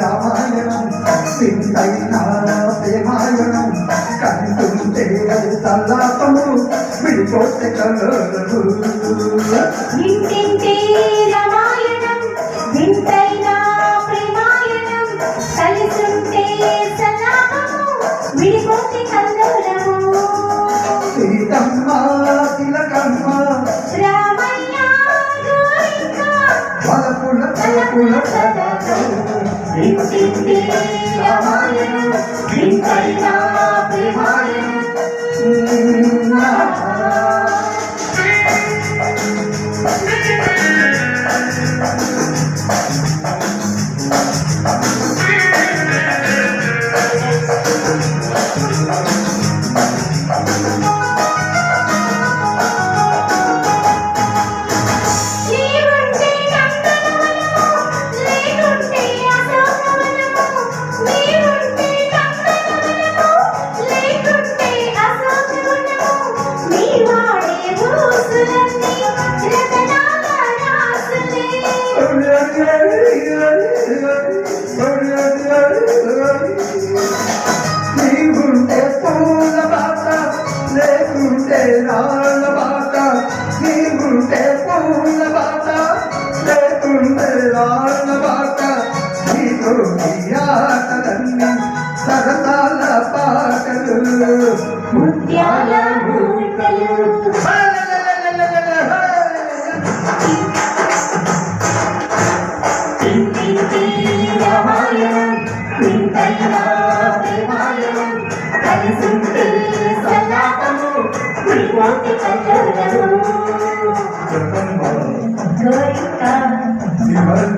ராமாயணம் சிந்தை நாராயணம் ఆనంద వార్త నీతో ఆటలన్నీ సరదాల పాటలు ముత్యాల Thank.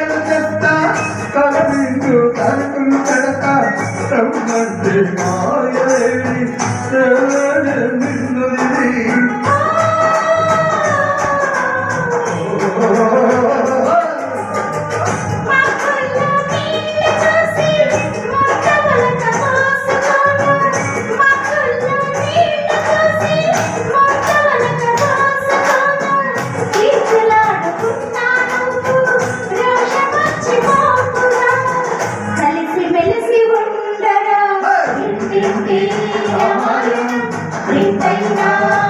చెయ్యను చెత్త కలవిందు తలుపులు చెడక రమ్మంటే మాయలేవి Krishna